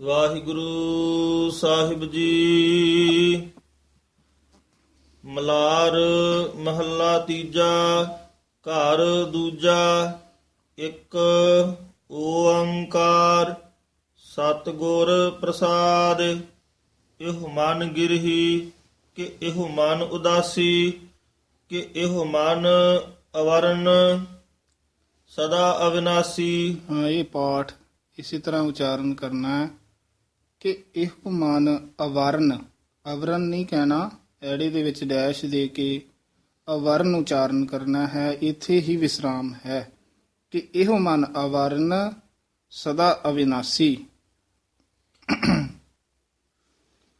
ਵਾਹਿਗੁਰੂ ਸਾਹਿਬ ਜੀ। ਮਲਾਰ ਮਹੱਲਾ ਤੀਜਾ, ਘਰ ਦੂਜਾ, ਇੱਕ ਓੰਕਾਰ, ਸਤਿਗੁਰ ਪ੍ਰਸਾਦ। ਇਹ ਮਨ ਗਿਰਹੀ ਕਿ ਇਹ ਮਨ ਉਦਾਸੀ, ਕਿ ਇਹ ਮਨ ਅਵਰਨ। ਸਦਾ ਅਵਿਨਾਸੀ। ਹਾਂ, ਇਹ ਪਾਠ ਇਸੇ ਤਰ੍ਹਾਂ ਉਚਾਰਨ ਕਰਨਾ ਹੈ। ਕਿ ਇਹ ਮਨ ਅਵਰਨ ਅਵਰਨ ਨਹੀਂ ਕਹਿਣਾ, ਐੜੇ ਦੇ ਵਿੱਚ ਡੈਸ਼ ਦੇ ਕੇ ਅਵਰਨ ਉਚਾਰਨ ਕਰਨਾ ਹੈ, ਇੱਥੇ ਹੀ ਵਿਸਰਾਮ ਹੈ ਕਿ ਇਹੋ ਮਨ ਅਵਰਨ ਸਦਾ ਅਵਿਨਾਸੀ।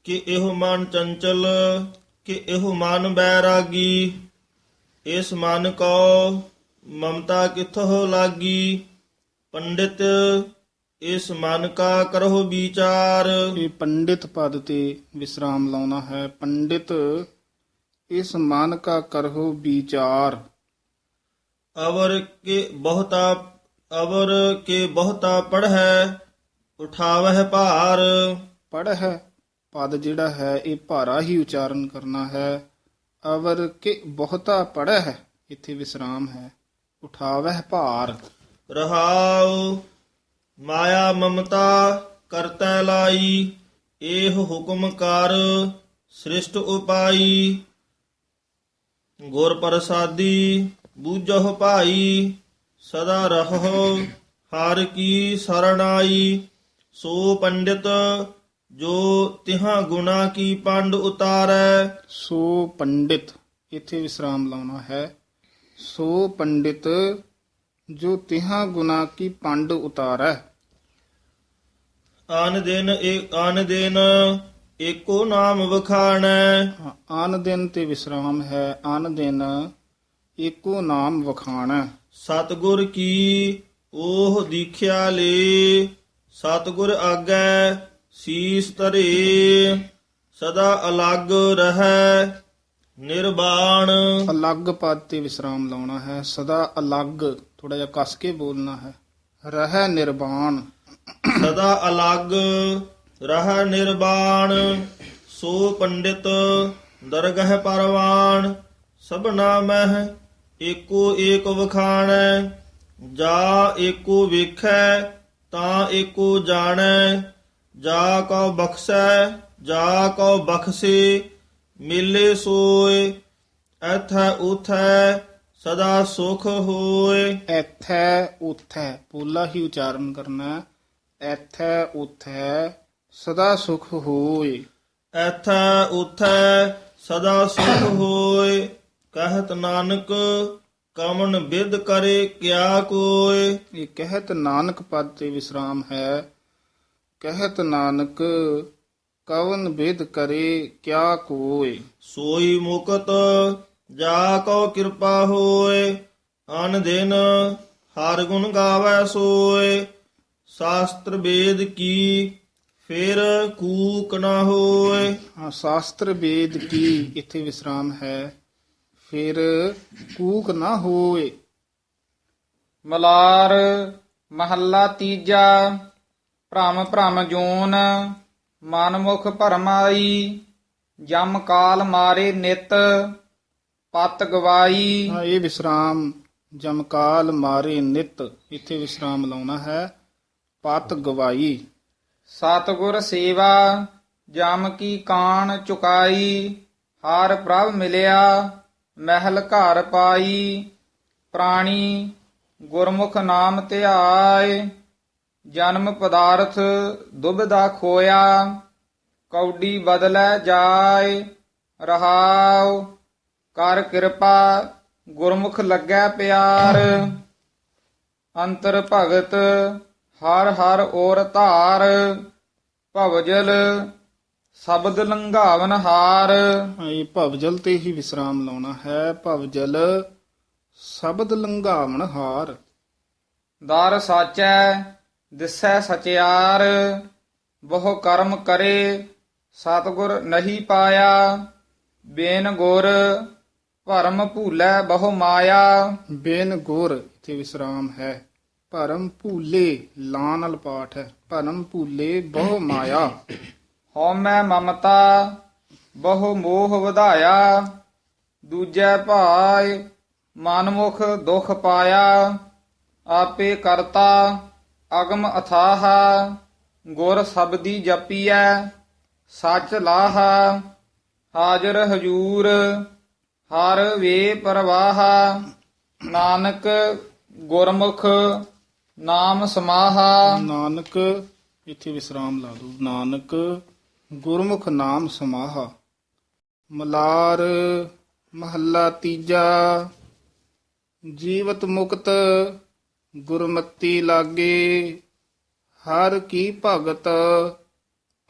ਕਿ ਇਹੋ ਮਨ ਚੰਚਲ, ਕਿ ਇਹੋ ਮਨ ਬੈਰਾਗੀ, ਇਸ ਮਨ ਕੋ ਮਮਤਾ ਕਿਥੋਂ ਲਾਗੀ? ਪੰਡਿਤ ਇਸ ਮਨ ਕਾ ਕਰੋ ਵਿਚਾਰ। ਇਹ ਪੰਡਿਤ ਪਦ ਤੇ ਵਿਸਰਾਮ ਲਾਉਣਾ ਹੈ। ਪੰਡਿਤ ਇਸ ਮਨ ਕਾ ਕਰਹੁ ਵਿਚਾਰ। ਅਵਰ ਕੇ ਬਹੁਤਾ ਅਵਰ ਕੇ ਬਹੁਤਾ ਪੜ੍ਹੈ ਉਠਾਵਹਿ ਭਾਰ। ਪੜ ਹੈ ਪਦ ਜਿਹੜਾ ਹੈ ਇਹ ਭਾਰਾ ਹੀ ਉਚਾਰਨ ਕਰਨਾ ਹੈ। ਅਵਰ ਕਿ ਬਹੁਤਾ ਪੜ ਹੈ ਇੱਥੇ ਵਿਸਰਾਮ ਹੈ। ਉਠਾਵਹਿ ਭਾਰ। ਰਹਾਉ ਮਾਇਆ ਮਮਤਾ ਕਰਤੈ ਲਾਈ ਇਹ ਹੁਕਮ ਕਰ ਸ੍ਰਿਸ਼ਟ ਉਪਾਈ। ਗੁਰ ਪ੍ਰਸਾਦੀ ਬੂਝਹੁ ਭਾਈ, ਸਦਾ ਰਹੋ ਹਰ ਕੀ ਸਰਣਾਈ। ਸੋ ਪੰਡਿਤ ਜੋ ਤਿਹਾਂ ਗੁਣਾ ਕੀ ਪੰਡ ਉਤਾਰੈ। ਸੋ ਪੰਡਿਤ, ਇੱਥੇ ਵਿਸਰਾਮ ਲਾਉਣਾ ਹੈ। ਸੋ ਪੰਡਿਤ ਜੋ ਤਿਹਾਂ ਗੁਨਾ ਕੀ ਪੰਡ ਉਤਾਰੈ। ਆਨ ਦਿਨ ਏ ਆਨ ਦਿਨ ਏਕੋ ਨਾਮ ਵਖਾਣੈ। ਹਾਂ, ਆਨ ਦਿਨ ਤੇ ਵਿਸਰਾਮ ਹੈ ਆਨ ਦਿਨ ਏਕੋ ਨਾਮ ਵਖਾਣਾ। ਸਤਗੁਰ ਕੀ ਉਹ ਦੀਖਿਆ ਲੇ ਸਤਗੁਰ ਆਗੈ ਸੀਸ ਧਰੇ ਸਦਾ ਅਲੱਗ ਰਹੈ। ਨਿਰਵਾਣ ਅਲੱਗ ਪਦ ਤੇ ਵਿਸਰਾਮ ਲਾਉਣਾ ਹੈ। ਸਦਾ ਅਲੱਗ ਥੋੜਾ ਜਿਹਾ ਕਸ ਕੇ ਬੋਲਣਾ ਹੈ। ਰਹਿ ਨਿਰਵਾਣ ਸਦਾ ਅਲੱਗ ਰਹਿ ਨਿਰਵਾਣ ਸੋ ਪੰਡਿਤ ਦਰਗਹ ਪਰਵਾਨ ਸਭਨਾ ਮਹਿ ਏਕੋ ਏਕ ਵਖਾਣੈ। ਜਾ ਏਕੋ ਵੇਖੈ ਤਾਂ ਏਕੋ ਜਾਣੈ। ਜਾ ਕਉ ਬਖਸ਼ੈ ਜਾ ਕਉ ਬਖਸ਼ੇ ਮਿਲੇ ਸੋਏ ਐਥੈ ਉਥੈ ਸਦਾ ਸੁਖ ਹੋਏ। ਐਥੈ ਉਥੈ ਪੋਲਾ ਹੀ ਉਚਾਰਨ ਕਰਨਾ। ਐਥੈ ਉਥੈ ਸਦਾ ਸੁਖ ਹੋਏ। ਐਥੈ ਉਥੈ ਸਦਾ ਸੁਖ ਹੋਏ ਕਹਿਤ ਨਾਨਕ ਕਮਨ ਬਿਦ ਕਰੇ ਕਿਆ ਕੋਏ। ਇਹ ਕਹਿਤ ਨਾਨਕ ਪਦ ਤੇ ਵਿਸਰਾਮ ਹੈ। ਕਹਿਤ ਨਾਨਕ ਕਵਨ ਵਿਦ ਕਰੇ ਕਿਆ ਕੋਏ? ਸੋਈ ਮੁਕਤ ਜਾ ਕੋ ਕਿਰਪਾ ਹੋਏ ਅਨ ਦਿਨ ਹਰ ਗੁਣ ਗਾਵੈ ਸੋਏ। ਸ਼ਾਸਤਰ ਵੇਦ ਕੀ ਫਿਰ ਕੂਕ ਨਾ ਹੋਏ। ਹਾਂ ਸ਼ਾਸਤਰ ਵੇਦ ਕੀ ਇੱਥੇ ਵਿਸਰਾਮ ਹੈ। ਫਿਰ ਕੂਕ ਨਾ ਹੋਏ। ਮਲਾਰ ਮਹੱਲਾ ਤੀਜਾ ਭ੍ਰਮ ਭ੍ਰਮ ਜੋਨ। ਮਨਮੁਖ ਭਰਮਾਈ ਜਮ ਕਾਲ ਮਾਰੇ ਨਿਤ ਪਤ ਗਵਾਈ। ਹਾਂ ਇਹ ਵਿਸਰਾਮ ਜਮਕਾਲ ਮਾਰੇ ਨਿਤ ਇੱਥੇ ਵਿਸਰਾਮ ਲਾਉਣਾ ਹੈ ਪਤ ਗਵਾਈ। ਸਤਿਗੁਰ ਸੇਵਾ ਜਮ ਕੀ ਕਾਣ ਚੁਕਾਈ ਹਰ ਪ੍ਰਭ ਮਿਲਿਆ ਮਹਿਲ ਘਰ ਪਾਈ। ਪ੍ਰਾਣੀ ਗੁਰਮੁਖ ਨਾਮ ਧਿਆਏ ਜਨਮ ਪਦਾਰਥ ਦੁਬਦਾ ਖੋਇਆ। ਕੌਡੀ ਬਦਲੈ ਜਾਏ ਰਹਾਉ ਕਰ ਕਿਰਪਾ ਗੁਰਮੁਖ ਲੱਗੈ ਪਿਆਰ। ਅੰਤਰ ਭਗਤ ਹਰ ਹਰ ਔਰ ਧਾਰ ਭਵਜਲ ਸ਼ਬਦ ਲੰਘਾਵਨ ਹਾਰ। ਇਹ ਭਵਜਲ ਤੇ ਹੀ ਵਿਸਰਾਮ ਲਾਉਣਾ ਹੈ ਭਵਜਲ ਸ਼ਬਦ ਲੰਘਾਵਣ ਹਾਰ। ਦਰ ਸਾਚੈ ਦਿਸੈ ਸਚਿਆਰ ਬਹੁ ਕਰਮ ਕਰੇ ਸਤਗੁਰ ਨਹੀਂ ਪਾਇਆ ਬੇਨ ਗੁਰ ਭਰਮ ਭੂਲੈ ਬਹੁ ਮਾਇਆ। ਬੇਨ ਗੁਰ ਇੱਥੇ ਵਿਸਰਾਮ ਹੈ। ਭਰਮ ਭੂਲੇ ਲਾਂ ਨਾਲ ਪਾਠ ਹੈ। ਭਰਮ ਭੂਲੇ ਬਹੁ ਮਾਇਆ। ਹਉਮੈ ਮਮਤਾ ਬਹੁ ਮੋਹ ਵਧਾਇਆ। ਦੂਜੈ ਭਾਇ ਮਨਮੁਖ ਦੁਖ ਪਾਇਆ। ਆਪੇ ਕਰਤਾ ਅਗਮ ਅਥਾਹ ਗੁਰ ਸਬਦੀ ਜਪੀਐ। ਸੱਚ ਲਾਹ, ਹਾਜ਼ਰ ਹਜੂਰ, ਹਰ ਵੇ ਪ੍ਰਵਾਹ, ਨਾਨਕ ਗੁਰਮੁਖ, ਨਾਮ ਸਮਾਹਾ। ਨਾਨਕ, ਇੱਥੇ ਵਿਸਰਾਮ ਲਾ ਦੋ ਨਾਨਕ, ਗੁਰਮੁਖ, ਨਾਮ ਸਮਾਹਾ। ਮਲਾਰ, ਮਹੱਲਾ ਤੀਜਾ। ਜੀਵਤ ਮੁਕਤ, ਗੁਰਮਤੀ ਲਾਗੇ। ਹਰ ਕੀ ਭਗਤ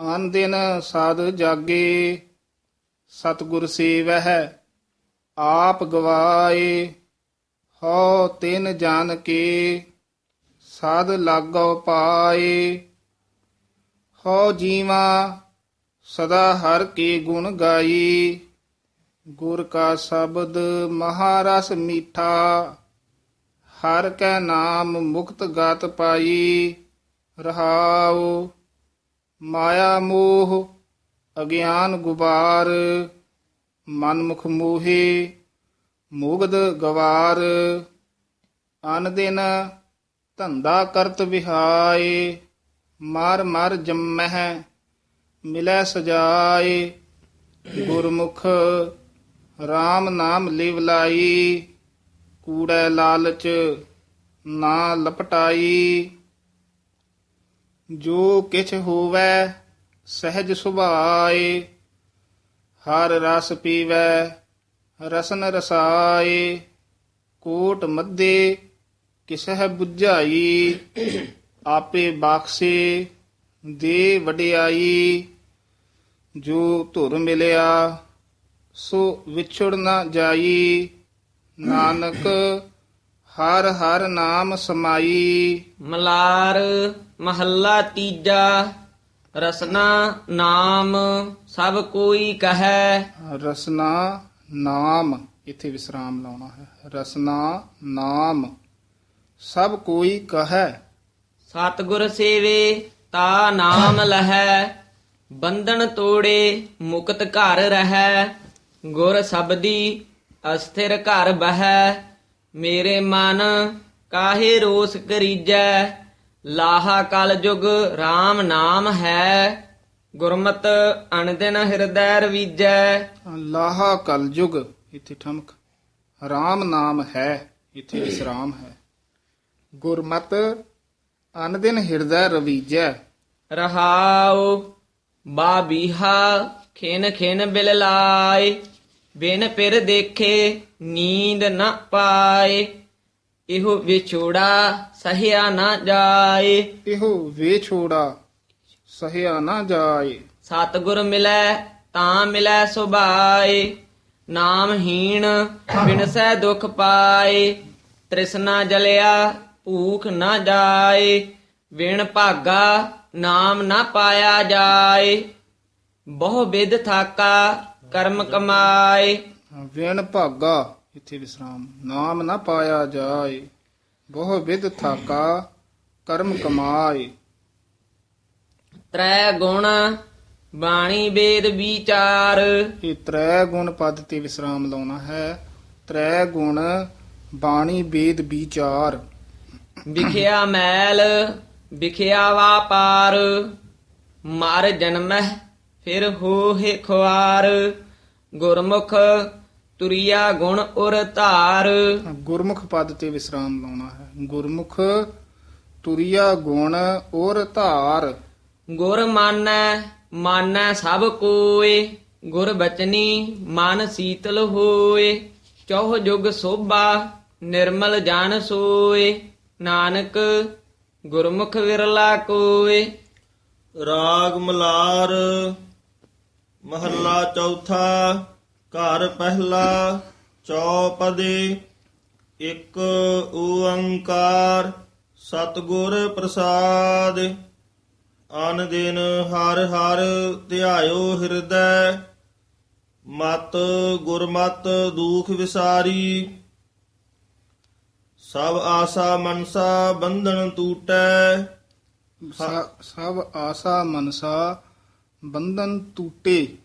ਆਨ ਦਿਨ ਸਾਧ ਜਾਗੇ, ਸਤਿਗੁਰ ਸੇਵਹਿ, ਆਪ ਗਵਾਏ, ਹਉ ਤਿਨ ਜਾਨ ਕੇ ਸਾਧ ਲਾਗੋ ਪਾਏ। ਹਉ ਜੀਵਾ, ਸਦਾ ਹਰ ਕੇ ਗੁਣ ਗਾਈ। ਗੁਰ ਕਾ ਸ਼ਬਦ ਮਹਾਰਸ ਮੀਠਾ, ਹਰ ਕੈ ਨਾਮ ਮੁਕਤ ਗਤ ਪਾਈ। ਰਹਾਉ ਮਾਇਆ ਮੋਹ, ਅਗਿਆਨ ਗੁਬਾਰ, ਮਨਮੁਖ ਮੋਹੇ ਮੁਗਧ ਗਵਾਰ, ਅਨ ਦਿਨ ਧੰਦਾ ਕਰਤ ਵਿਹਾਏ, ਮਾਰ ਮਾਰ ਜੰਮਹਿ, ਮਿਲੈ ਸਜਾਏ, ਗੁਰਮੁਖ RAM ਨਾਮ ਲਿਵ ਲਾਈ, ਕੂੜੈ ਲਾਲਚ ਨਾ ਲਪਟਾਈ। ਜੋ ਕਿਛ ਹੋਵੈ, ਸਹਿਜ ਸੁਭਾਏ, ਹਰ ਰਸ ਪੀਵੈ, ਰਸਨ ਰਸਾਏ, ਕੋਟ ਮੱਦੇ, ਕਿਸਹਿ 부ਝਾਈ ਆਪੇ ਬਖਸ਼ੇ, ਦੇ ਵਡਿਆਈ, ਜੋ ਧੁਰ ਮਿਲਿਆ, ਸੋ ਵਿਛੜ ਨਾ ਜਾਈ, ਨਾਨਕ ਹਰ ਹਰ ਨਾਮ ਸਮਾਈ। ਮਲਾਰ ਮਹੱਲਾ ਤੀਜਾ ਰਸਨਾ ਨਾਮ ਸਭ ਕੋਈ ਕਹੈ। ਰਸਨਾ ਨਾਮ ਇੱਥੇ ਵਿਸਰਾਮ ਲਾਉਣਾ ਹੈ। ਰਸਨਾ ਨਾਮ ਸਭ ਕੋਈ ਕਹੈ। ਸਤਿਗੁਰ ਸੇਵੇ ਤਾ ਨਾਮ ਲਹੈ। ਬੰਧਨ ਤੋੜੇ ਮੁਕਤ ਘਰ ਰਹੈ। ਗੁਰ ਸਬਦੀ ਅਸਥਿਰ ਘਰ ਬਹੈ। ਮੇਰੇ ਮਨ ਕਾਹੇ ਰੋਸ ਕਰੀਜੈ? ਲਾਹਾ ਕਲ ਜੁਗ RAM ਨਾਮ ਹੈ। ਗੁਰਮਤ ਅਨਦਿਨ ਹਿਰਦੈ ਰਵੀਜੈ। ਲਾਹਾ ਕਲਯੁਗ ਇੱਥੇ ਠਮਕ। RAM ਨਾਮ ਹੈ ਇੱਥੇ ਵਿਸਰਾਮ ਹੈ। ਗੁਰਮਤ ਅਨਦਿਨ ਹਿਰਦੈ ਰਵੀਜੈ। ਰਹਾਉ ਬਾਬੀਹਾ ਖਿਨ ਖਿਨ ਬਿਲ ਲਾਏ ਬਿਨ ਪਿਰ ਦੇਖੇ ਨੀਂਦ ਨ ਪਾਏ ਇਹੋ ਵਿਛੋੜਾ ਸਹਿਆ ਨਾ ਜਾਏ। ਇਹੋ ਵੇ ਛੋੜਾ ਸਹਿਆ ਨਾ ਜਾਏ। ਸਤਿਗੁਰ ਮਿਲੈ ਤਾਂ ਮਿਲੈ ਸੁਭਾਏ। ਨਾਮਹੀਣ ਬਿਨਸੈ ਦੁਖ ਪਾਏ। ਤ੍ਰਿਸ਼ਨਾ ਜਲਿਆ ਭੂਖ ਨਾ ਜਾਏ। ਵਿਣ ਭਾਗਾ ਨਾਮ ਨਾ ਪਾਇਆ ਜਾਏ। ਬਹੁ ਵਿਦ ਥਾਕਾ ਕਰਮ ਕਮਾਏ। ਵਿਣ ਭਾਗਾ ਇੱਥੇ ਵਿਸਰਾਮ। ਨਾਮ ਨਾ ਪਾਇਆ ਜਾਏ ਬਹੁ ਵਿਦ ਥਾਕਾ ਕਰਮ ਕਮਾਏ। ਤ੍ਰੈ ਗੁਣ ਬਾਣੀ ਵੇਦ ਵਿਚਾਰ। ਇਹ ਤ੍ਰੈ ਗੁਣ ਪਦ ਤੇ ਵਿਸਰਾਮ ਲਾਉਣਾ ਹੈ। ਤ੍ਰੈ ਗੁਣ ਬਾਣੀ ਵੇਦ ਵਿਚਾਰ। ਵਿਖਿਆ ਮੈਲ ਵਿਖਿਆ ਵਾਪਾਰ। ਮਰ ਜਨਮਹਿ ਫਿਰ ਹੋਏ ਖੁਆਰ। ਗੁਰਮੁਖ ਤੁਰਿਆ ਗੁਣ ਉਰ ਧਾਰ। ਗੁਰਮੁਖ ਪਦ ਤੇ ਵਿਸਰਾਮ ਲਾਉਣਾ ਹੈ। ਗੁਰਮੁਖ ਤੁਰਿਆ ਗੁਣ ਔਰ ਧਾਰ। ਗੁਰ ਮਾਨੈ ਮਾਨੈ ਸਭ ਕੋਏ। ਗੁਰ ਬਚਨੀ ਮਨ ਸੀਤਲ ਹੋਏ। ਚੌਹ ਜੁਗ ਸੋਭਾ ਨਿਰਮਲ ਜਨ ਸੋਏ। ਨਾਨਕ ਗੁਰਮੁਖ ਵਿਰਲਾ ਕੋਏ। ਰਾਗ ਮਲਾਰ ਮਹੱਲਾ ਚੌਥਾ। ਘਰ ਪਹਿਲਾ ਚੌਪਦੇ, ਇੱਕ ਓੰਕਾਰ, ਸਤਿਗੁਰ ਪ੍ਰਸਾਦ। ਆਨ ਦਿਨ ਹਰ ਹਰ ਧਿਆਇਓ ਹਿਰਦੈ, ਮਤ ਗੁਰਮਤ ਦੂਖ ਵਿਸਾਰੀ। ਸਭ ਆਸਾ ਮਨਸਾ ਬੰਧਨ ਟੂਟੈ ਸ- ਸਭ ਆਸਾ ਮਨਸਾ ਬੰਧਨ ਟੂਟੇ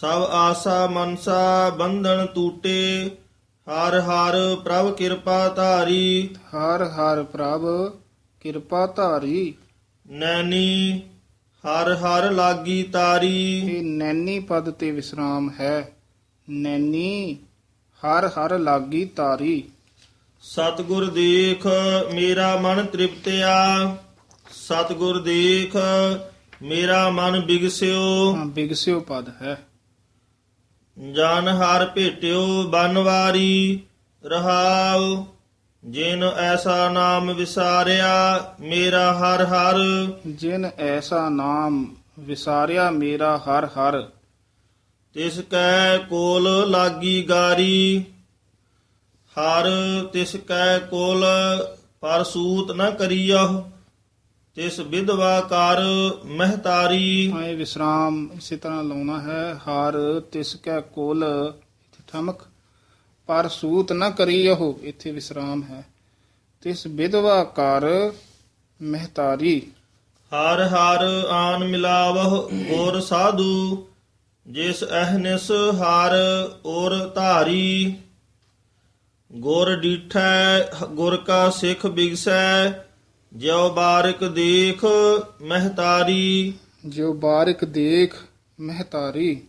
ਸਭ ਆਸਾ ਮਨਸਾ ਬੰਧਨ ਟੂਟੇ ਹਰ ਹਰ ਪ੍ਰਭ ਕਿਰਪਾ ਧਾਰੀ। ਹਰ ਹਰ ਪ੍ਰਭ ਕਿਰਪਾ ਧਾਰੀ। ਨੈਣੀ ਹਰ ਹਰ ਲਾਗੀ ਤਾਰੀ। ਇਹ ਨੈਣੀ ਪਦ ਤੇ ਵਿਸਰਾਮ ਹੈ। ਨੈਣੀ ਹਰ ਹਰ ਲਾਗੀ ਤਾਰੀ। ਸਤਿਗੁਰ ਦੇਖ ਮੇਰਾ ਮਨ ਤ੍ਰਿਪਤਿਆ। ਸਤਿਗੁਰ ਦੇਖ ਮੇਰਾ ਮਨ ਬਿਗਸਿਓ। ਹਾਂ ਬਿਗਸਿਓ ਪਦ ਹੈ। ਜਨ ਹਰ ਭੇਟਿਓ ਬਨਵਾਰੀ ਰਹਾਉ। ਜਿਨ ਐਸਾ ਨਾਮ ਵਿਸਾਰਿਆ ਮੇਰਾ ਹਰ ਹਰ। ਜਿਨ ਐਸਾ ਨਾਮ ਵਿਸਾਰਿਆ ਮੇਰਾ ਹਰ ਹਰ। ਤਿਸ ਕੈ ਕੋਲ ਲਾਗੀ ਗਾਰੀ। ਹਰ ਤਿਸ ਕੈ ਕੋਲ ਪਰਸੂਤ ਨ ਕਰੀਅਹੁ। ਤਿਸ ਵਿਧਵਾ ਕਰ ਮਹਤਾਰੀ। ਇਹ ਵਿਸਰਾਮ ਇਸੇ ਤਰ੍ਹਾਂ ਲਾਉਣਾ ਹੈ ਹਰ ਤਿਸ ਕੈ ਕੋਲ ਠਮਕ। ਪਰ ਸੂਤ ਨਾ ਕਰੀ ਉਹ ਇੱਥੇ ਵਿਸਰਾਮ ਹੈ। ਤਿਸ ਵਿਧਵਾ ਕਰ ਮਹਤਾਰੀ। ਹਰ ਹਰ ਆਨ ਮਿਲਾਵਹੁ ਗੁਰ ਸਾਧੂ ਜਿਸ ਅਹਨਿਸ ਹਰ ਔਰ ਧਾਰੀ। ਗੁਰ ਡੀਠੈ ਗੁਰ ਕਾ ਸਿੱਖ ਬਿਗਸੈ ਜਿਉ ਬਾਰਿਕ ਦੇਖ ਮਹਤਾਰੀ। ਜੋ ਬਾਰਿਕ ਦੇਖ ਮਹਤਾਰੀ।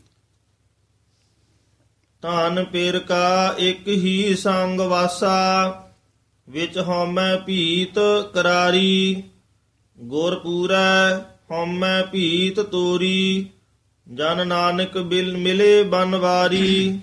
ਧਨ ਪੇਰ ਕਾ ਇੱਕ ਹੀ ਸੰਗ ਵਾਸਾ ਵਿੱਚ ਹਉਮੈ ਭੀਤ ਕਰਾਰੀ। ਗੁਰ ਪੂਰੈ ਹਉਮੈ ਭੀਤ ਤੋਰੀ ਜਨ ਨਾਨਕ ਬਿਲ ਮਿਲੇ ਬਨਵਾਰੀ।